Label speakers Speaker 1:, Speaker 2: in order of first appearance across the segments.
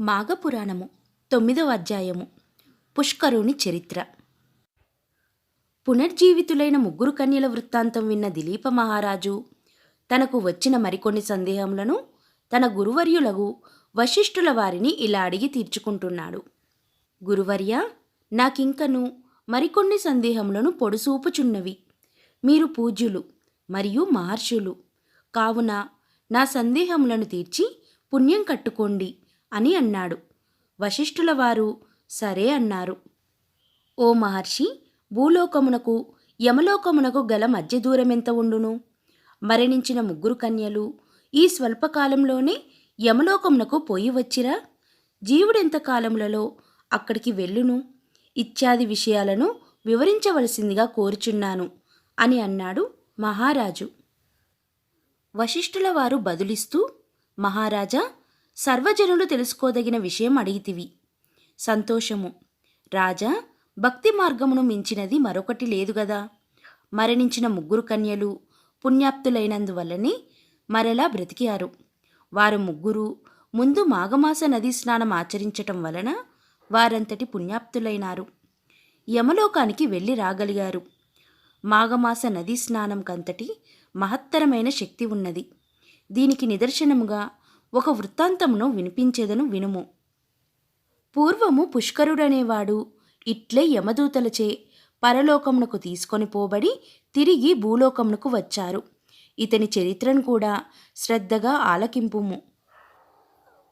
Speaker 1: మాఘపురాణము తొమ్మిదవ అధ్యాయము. పుష్కరుని చరిత్ర. పునర్జీవితులైన ముగ్గురు కన్యల వృత్తాంతం విన్న దిలీప మహారాజు తనకు వచ్చిన మరికొన్ని సందేహములను తన గురువర్యులగు వశిష్ఠుల వారిని ఇలా అడిగి తీర్చుకుంటున్నాడు. గురువర్య నాకింకను మరికొన్ని సందేహములను పొడుసూపుచున్నవి. మీరు పూజ్యులు మరియు మహర్షులు. కావున నా సందేహములను తీర్చి పుణ్యం కట్టుకోండి. అని అన్నాడు. వశిష్ఠుల వారు సరే అన్నారు. ఓ మహర్షి భూలోకమునకు యమలోకమునకు గల మధ్య దూరమెంత ఉండును? మరణించిన ముగ్గురు కన్యలు ఈ స్వల్పకాలంలోనే యమలోకమునకు పోయి వచ్చిరా? జీవుడెంత కాలములలో అక్కడికి వెళ్ళును? ఇత్యాది విషయాలను వివరించవలసిందిగా కోరుచున్నాను అని అన్నాడు మహారాజు. వశిష్ఠుల వారు బదులిస్తూ మహారాజా సర్వజనులు తెలుసుకోదగిన విషయం అడిగితివి. సంతోషము. రాజా భక్తి మార్గమును మించినది మరొకటి లేదు గదా. మరణించిన ముగ్గురు కన్యలు పుణ్యాప్తులైనందువల్లనే మరలా బ్రతికారు వారు ముగ్గురు ముందు మాఘమాస నదీ స్నానం ఆచరించటం వలన వారంతటి పుణ్యాప్తులైనారు. యమలోకానికి వెళ్ళి రాగలిగారు. మాఘమాస నదీ స్నానం కంతటి మహత్తరమైన శక్తి ఉన్నది. దీనికి నిదర్శనముగా ఒక వృత్తాంతమును వినిపించేదను వినుము. పూర్వము పుష్కరుడనేవాడు ఇట్లే యమదూతలచే పరలోకమునకు తీసుకొని పోబడి తిరిగి భూలోకమునకు వచ్చారు. ఇతని చరిత్రను కూడా శ్రద్ధగా ఆలకింపుము.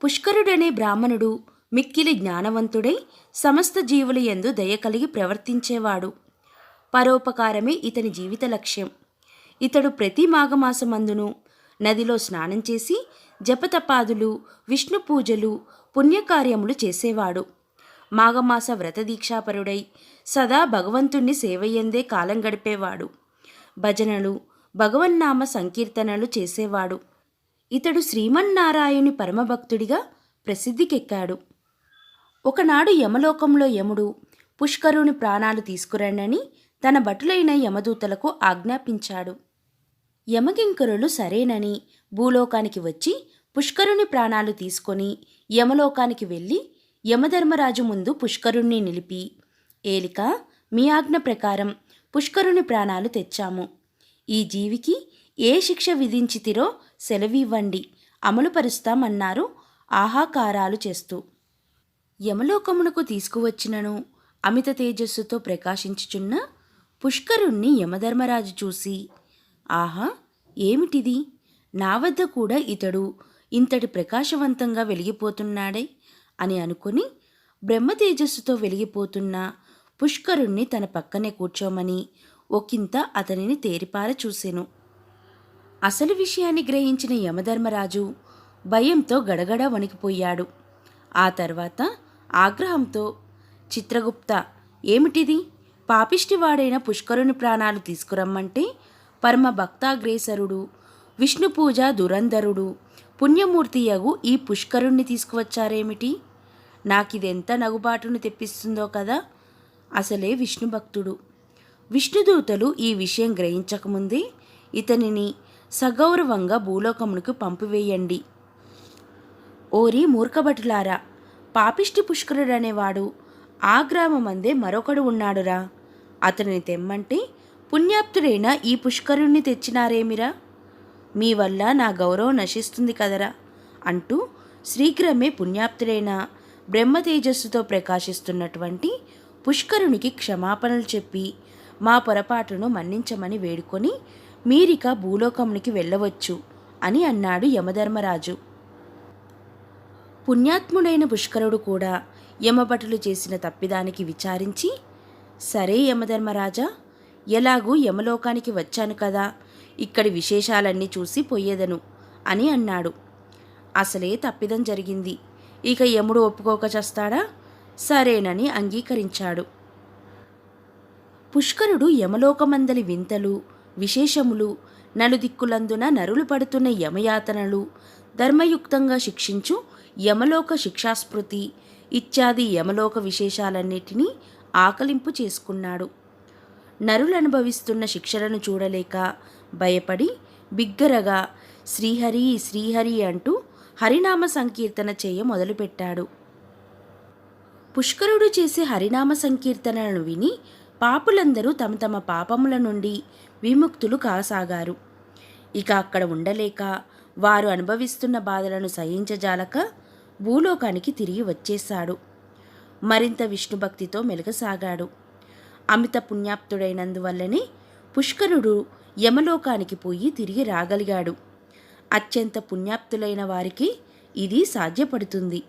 Speaker 1: పుష్కరుడనే బ్రాహ్మణుడు మిక్కిలి జ్ఞానవంతుడై సమస్త జీవుల యందు దయ కలిగి ప్రవర్తించేవాడు. పరోపకారమే ఇతని జీవిత లక్ష్యం. ఇతడు ప్రతి మాఘమాసమందును నదిలో స్నానం చేసి జపతపాదులు విష్ణు పూజలు పుణ్యకార్యములు చేసేవాడు. మాఘమాస వ్రతదీక్షాపరుడై సదా భగవంతుణ్ణి సేవయ్యందే కాలం గడిపేవాడు. భజనలు భగవన్నామ సంకీర్తనలు చేసేవాడు. ఇతడు శ్రీమన్నారాయణి పరమభక్తుడిగా ప్రసిద్ధికెక్కాడు. ఒకనాడు యమలోకంలో యముడు పుష్కరుని ప్రాణాలు తీసుకురండని తన భటులైన యమదూతలకు ఆజ్ఞాపించాడు. యమకింకరులు సరేనని భూలోకానికి వచ్చి పుష్కరుని ప్రాణాలు తీసుకొని యమలోకానికి వెళ్ళి యమధర్మరాజు ముందు పుష్కరుణ్ణి నిలిపి ఏలిక మీ ఆజ్ఞ ప్రకారం పుష్కరుని ప్రాణాలు తెచ్చాము. ఈ జీవికి ఏ శిక్ష విధించితిరో సెలవివ్వండి అమలుపరుస్తామన్నారు ఆహాకారాలు చేస్తూ. యమలోకమునకు తీసుకువచ్చినను అమిత తేజస్సుతో ప్రకాశించుచున్న పుష్కరుణ్ణి యమధర్మరాజు చూసి ఆహా ఏమిటిది? నా వద్ద కూడా ఇతడు ఇంతటి ప్రకాశవంతంగా వెలిగిపోతున్నాడే అని అనుకుని బ్రహ్మ తేజస్సుతో వెలిగిపోతున్న పుష్కరుణ్ణి తన పక్కనే కూర్చోమని ఒకంత అతనిని తేరిపార చూసెను. అసలు విషయాన్ని గ్రహించిన యమధర్మరాజు భయంతో గడగడ వణికిపోయాడు. ఆ తర్వాత ఆగ్రహంతో చిత్రగుప్త ఏమిటిది? పాపిష్టివాడైన పుష్కరుని ప్రాణాలు తీసుకురమ్మంటే పరమ భక్తాగ్రేసరుడు. విష్ణు పూజ దురంధరుడు. పుణ్యమూర్తియగు ఈ పుష్కరుణ్ణి తీసుకువచ్చారేమిటి? నాకిదెంత నగుబాటును తెప్పిస్తుందో కదా? అసలే విష్ణు భక్తుడు. విష్ణుదూతలు ఈ విషయం గ్రహించకముందే ఇతనిని సగౌరవంగా భూలోకమునకు పంపివేయండి. ఓరి మూర్ఖభటులారా! పాపిష్టి పుష్కరుడనేవాడు ఆ గ్రామమందే మరొకడు ఉన్నాడురా. అతనిని తెమ్మంటే పుణ్యాప్తుడైన ఈ పుష్కరుణ్ణి తెచ్చినారేమిరా మీ వల్ల నా గౌరవం నశిస్తుంది కదరా? అంటూ శీఘ్రమే పుణ్యాప్తుడైన బ్రహ్మ తేజస్సుతో ప్రకాశిస్తున్నటువంటి పుష్కరునికి క్షమాపణలు చెప్పి మా పొరపాటును మన్నించమని వేడుకొని మీరిక భూలోకమునికి వెళ్ళవచ్చు అని అన్నాడు యమధర్మరాజు. పుణ్యాత్ముడైన పుష్కరుడు కూడా యమభటులు చేసిన తప్పిదానికి విచారించి సరే యమధర్మరాజా ఎలాగూ యమలోకానికి వచ్చాను కదా ఇక్కడి విశేషాలన్నీ చూసి పోయేదను అని అన్నాడు. అసలే తప్పిదం జరిగింది. ఇక యముడు ఒప్పుకోక చస్తాడా? సరేనని అంగీకరించాడు. పుష్కరుడు యమలోకమందలి వింతలు విశేషములు నలుదిక్కులందున నరులు పడుతున్న యమయాతనలు ధర్మయుక్తంగా శిక్షించు యమలోక శిక్షాస్మృతి ఇత్యాది యమలోక విశేషాలన్నిటినీ ఆకలింపు చేసుకున్నాడు. నరులు అనుభవిస్తున్న శిక్షలను చూడలేక భయపడి బిగ్గరగా శ్రీహరి శ్రీహరి అంటూ హరినామ సంకీర్తన చేయ మొదలుపెట్టాడు. పుష్కరుడు చేసే హరినామ సంకీర్తనలను విని పాపులందరూ తమ తమ పాపముల నుండి విముక్తులు కాసాగారు. ఇక అక్కడ ఉండలేక వారు అనుభవిస్తున్న బాధలను సహించజాలక భూలోకానికి తిరిగి వచ్చేశాడు. మరింత విష్ణుభక్తితో మెలగసాగాడు. అమిత పుణ్యాప్తుడైనందువల్లనే పుష్కరుడు యమలోకానికి పోయి తిరిగి రాగలిగాడు. అత్యంత పుణ్యాప్తులైన వారికి ఇది సాధ్యపడుతుంది.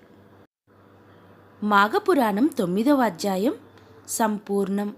Speaker 1: మాఘపురాణం తొమ్మిదవ అధ్యాయం సంపూర్ణం.